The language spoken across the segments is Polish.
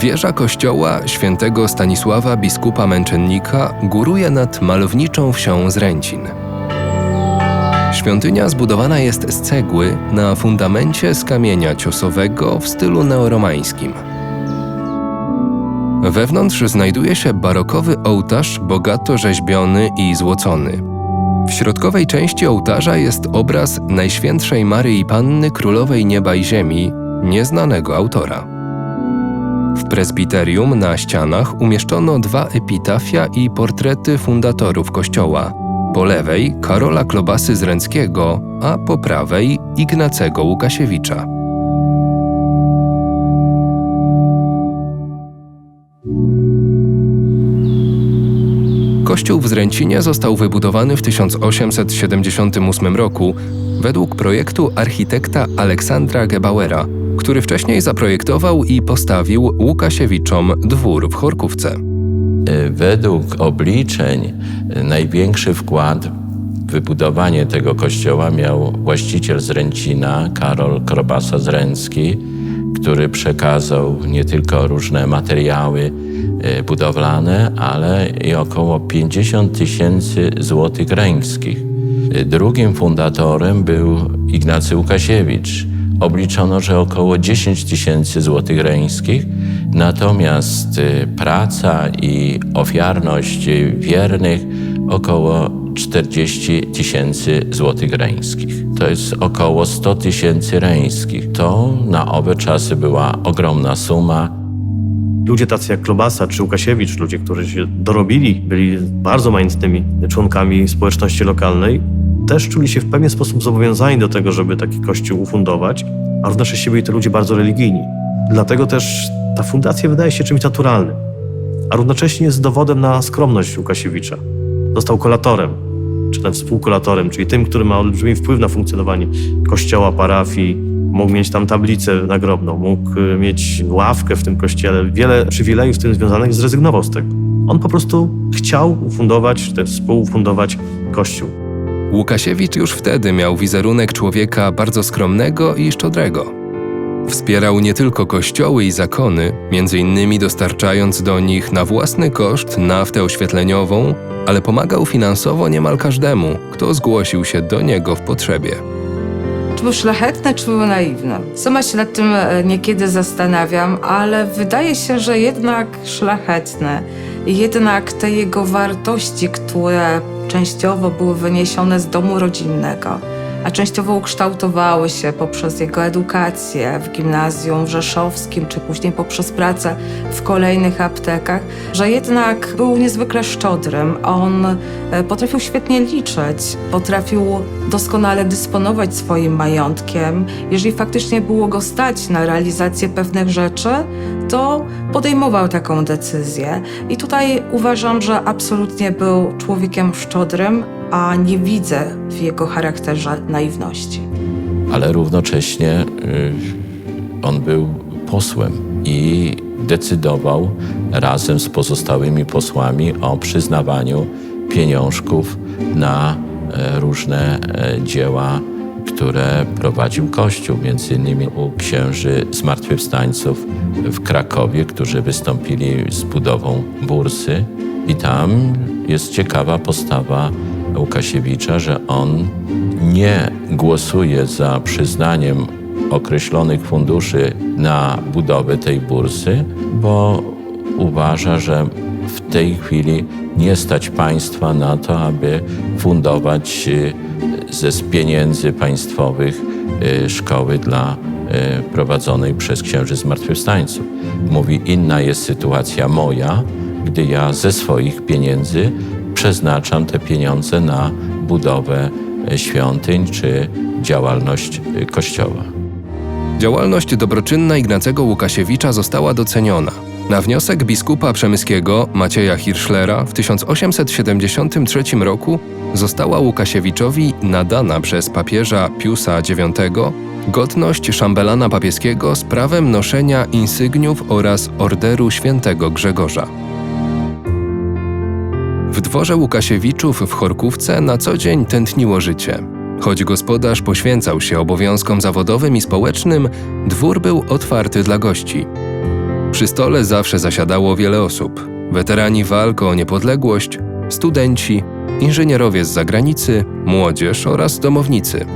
Wieża kościoła świętego Stanisława biskupa męczennika góruje nad malowniczą wsią Zręcin. Świątynia zbudowana jest z cegły na fundamencie z kamienia ciosowego w stylu neoromańskim. Wewnątrz znajduje się barokowy ołtarz bogato rzeźbiony i złocony. W środkowej części ołtarza jest obraz Najświętszej Maryi Panny Królowej Nieba i Ziemi, nieznanego autora. W prezbiterium na ścianach umieszczono dwa epitafia i portrety fundatorów kościoła. Po lewej Karola Klobasy Zręckiego, a po prawej Ignacego Łukasiewicza. Kościół w Zręcinie został wybudowany w 1878 roku według projektu architekta Aleksandra Gebauera, który wcześniej zaprojektował i postawił Łukasiewiczom dwór w Chorkówce. Y, Według obliczeń y, największy wkład w wybudowanie tego kościoła miał właściciel z Ręcina, Karol Krobasa Zręcki, który przekazał nie tylko różne materiały y, budowlane, ale i około 50 tysięcy złotych ręńskich. Y, Drugim fundatorem był Ignacy Łukasiewicz. Obliczono, że około 10 tysięcy złotych reńskich, natomiast y, praca i ofiarność wiernych około 40 tysięcy złotych reńskich. To jest około 100 tysięcy reńskich. To na owe czasy była ogromna suma. Ludzie tacy jak Klobasa czy Łukasiewicz, ludzie, którzy się dorobili, byli bardzo majątnymi członkami społeczności lokalnej, też czuli się w pewien sposób zobowiązani do tego, żeby taki kościół ufundować, a równocześnie byli to ludzie bardzo religijni. Dlatego też ta fundacja wydaje się czymś naturalnym, a równocześnie jest dowodem na skromność Łukasiewicza. Został kolatorem, czy też współkolatorem, czyli tym, który ma olbrzymi wpływ na funkcjonowanie kościoła, parafii, mógł mieć tam tablicę nagrobną, mógł y, mieć ławkę w tym kościele. Wiele przywilejów z tym związanych zrezygnował z tego. On po prostu chciał ufundować, też współufundować kościół. Łukasiewicz już wtedy miał wizerunek człowieka bardzo skromnego i szczodrego. Wspierał nie tylko kościoły i zakony, między innymi dostarczając do nich na własny koszt naftę oświetleniową, ale pomagał finansowo niemal każdemu, kto zgłosił się do niego w potrzebie. Czy był szlachetny, czy był naiwny? Sama się nad tym e, niekiedy zastanawiam, ale wydaje się, że jednak szlachetny. Jednak te jego wartości, które częściowo były wyniesione z domu rodzinnego, a częściowo ukształtowały się poprzez jego edukację w gimnazjum rzeszowskim, czy później poprzez pracę w kolejnych aptekach, że jednak był niezwykle szczodrym. On e, potrafił świetnie liczyć, potrafił doskonale dysponować swoim majątkiem. Jeżeli faktycznie było go stać na realizację pewnych rzeczy, to podejmował taką decyzję. I tutaj uważam, że absolutnie był człowiekiem szczodrym, a nie widzę w jego charakterze naiwności. ale równocześnie y, on był posłem i decydował razem z pozostałymi posłami o przyznawaniu pieniążków na e, różne e, dzieła, które prowadził Kościół, między innymi u księży zmartwychwstańców w Krakowie, którzy wystąpili z budową bursy. I tam jest ciekawa postawa Łukasiewicza, że on nie głosuje za przyznaniem określonych funduszy na budowę tej bursy, bo uważa, że w tej chwili nie stać państwa na to, aby fundować y, ze z pieniędzy państwowych y, szkoły dla y, prowadzonej przez księży zmartwychwstańców. Mówi, inna jest sytuacja moja, gdy ja ze swoich pieniędzy przeznaczam te pieniądze na budowę świątyń czy działalność kościoła. Działalność dobroczynna Ignacego Łukasiewicza została doceniona. Na wniosek biskupa przemyskiego Macieja Hirschlera w 1873 roku została Łukasiewiczowi nadana przez papieża Piusa IX godność szambelana papieskiego z prawem noszenia insygniów oraz orderu świętego Grzegorza. W dworze Łukasiewiczów w Chorkówce na co dzień tętniło życie. Choć gospodarz poświęcał się obowiązkom zawodowym i społecznym, dwór był otwarty dla gości. Przy stole zawsze zasiadało wiele osób: weterani walk o niepodległość, studenci, inżynierowie z zagranicy, młodzież oraz domownicy.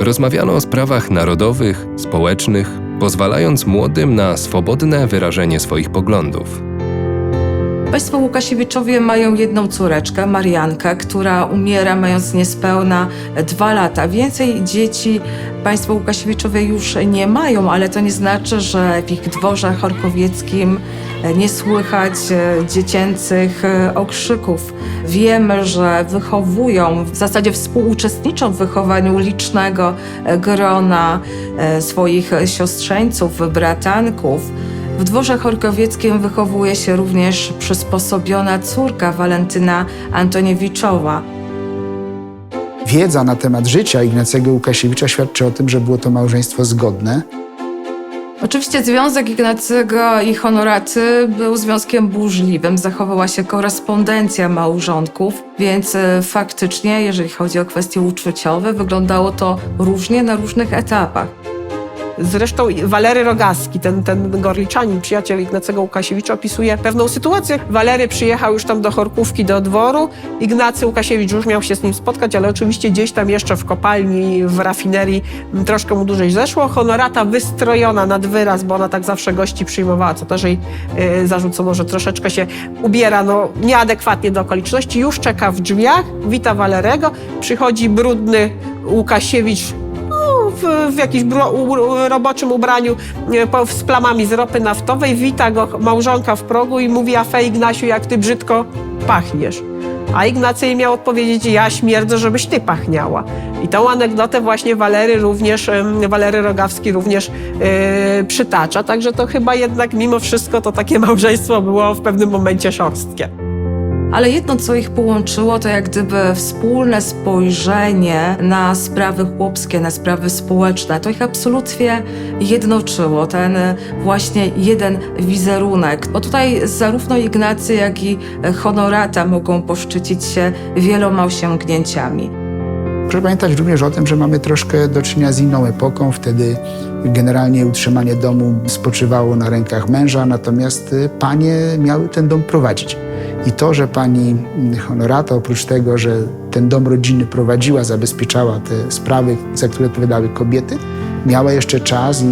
Rozmawiano o sprawach narodowych, społecznych, pozwalając młodym na swobodne wyrażenie swoich poglądów. Państwo Łukasiewiczowie mają jedną córeczkę, Mariankę, która umiera mając niespełna dwa lata. Więcej dzieci państwo Łukasiewiczowie już nie mają, ale to nie znaczy, że w ich dworze chorkowieckim nie słychać dziecięcych okrzyków. Wiemy, że wychowują, w zasadzie współuczestniczą w wychowaniu licznego grona e, swoich siostrzeńców, bratanków. W dworze chorkowieckim wychowuje się również przysposobiona córka Walentyna Antoniewiczowa. Wiedza na temat życia Ignacego Łukasiewicza świadczy o tym, że było to małżeństwo zgodne. Oczywiście związek Ignacego i Honoraty był związkiem burzliwym. Zachowała się korespondencja małżonków, więc e, faktycznie, jeżeli chodzi o kwestie uczuciowe, wyglądało to różnie na różnych etapach. Zresztą Walery Rogaski, ten, ten gorliczanin, przyjaciel Ignacego Łukasiewicza, opisuje pewną sytuację. Walery przyjechał już tam do Chorkówki, do dworu. Ignacy Łukasiewicz już miał się z nim spotkać, ale oczywiście gdzieś tam jeszcze w kopalni, w rafinerii troszkę mu dłużej zeszło. Honorata wystrojona nad wyraz, bo ona tak zawsze gości przyjmowała, co też jej y, zarzucono, że troszeczkę się ubiera no, nieadekwatnie do okoliczności. Już czeka w drzwiach, wita Walerego, przychodzi brudny Łukasiewicz w, w jakimś roboczym ubraniu z plamami z ropy naftowej. Wita go małżonka w progu i mówi, a fe Ignasiu, jak ty brzydko pachniesz. A Ignacy jej miał odpowiedzieć, ja śmierdzę, żebyś ty pachniała. I tą anegdotę właśnie Walery również, Walery Rogawski również e, przytacza. Także to chyba jednak mimo wszystko to takie małżeństwo było w pewnym momencie szorstkie. Ale jedno, co ich połączyło, to jak gdyby wspólne spojrzenie na sprawy chłopskie, na sprawy społeczne. To ich absolutnie jednoczyło, ten właśnie jeden wizerunek. Bo tutaj zarówno Ignacy, jak i Honorata mogą poszczycić się wieloma osiągnięciami. Proszę pamiętać również o tym, że mamy troszkę do czynienia z inną epoką. Wtedy generalnie utrzymanie domu spoczywało na rękach męża, natomiast y, panie miały ten dom prowadzić. I to, że pani Honorata, oprócz tego, że ten dom rodzinny prowadziła, zabezpieczała te sprawy, za które odpowiadały kobiety, miała jeszcze czas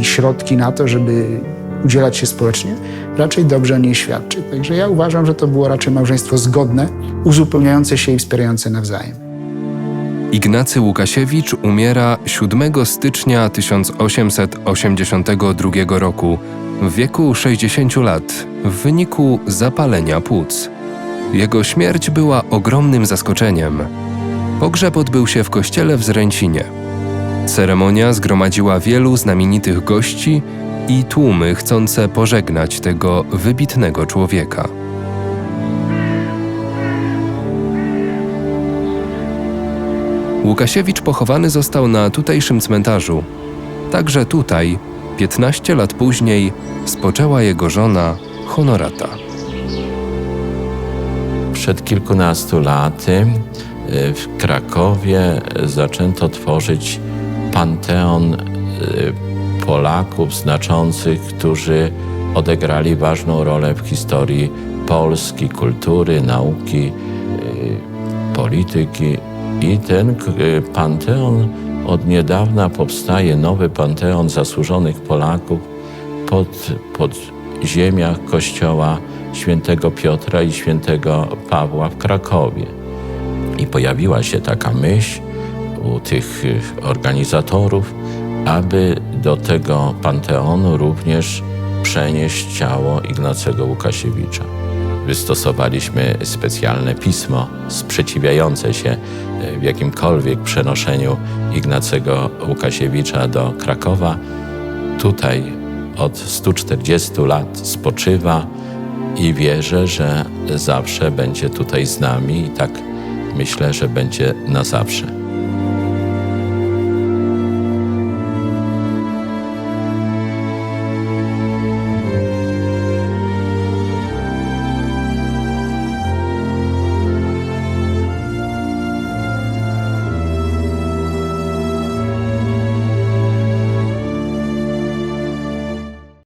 i środki na to, żeby udzielać się społecznie, raczej dobrze o niej świadczy. Także ja uważam, że to było raczej małżeństwo zgodne, uzupełniające się i wspierające nawzajem. Ignacy Łukasiewicz umiera 7 stycznia 1882 roku w wieku 60 lat w wyniku zapalenia płuc. Jego śmierć była ogromnym zaskoczeniem. Pogrzeb odbył się w kościele w Zręcinie. Ceremonia zgromadziła wielu znamienitych gości i tłumy chcące pożegnać tego wybitnego człowieka. Łukasiewicz pochowany został na tutejszym cmentarzu. Także tutaj, 15 lat później, spoczęła jego żona Honorata. Przed kilkunastu laty y, w Krakowie zaczęto tworzyć panteon y, Polaków znaczących, którzy odegrali ważną rolę w historii Polski, kultury, nauki, y, polityki. I ten panteon od niedawna powstaje, nowy panteon zasłużonych Polaków pod, pod ziemiach kościoła świętego Piotra i świętego Pawła w Krakowie. I pojawiła się taka myśl u tych y, organizatorów, aby do tego panteonu również przenieść ciało Ignacego Łukasiewicza. Wystosowaliśmy specjalne pismo sprzeciwiające się y, w jakimkolwiek przenoszeniu Ignacego Łukasiewicza do Krakowa. Tutaj od 140 lat spoczywa i wierzę, że zawsze będzie tutaj z nami i tak myślę, że będzie na zawsze.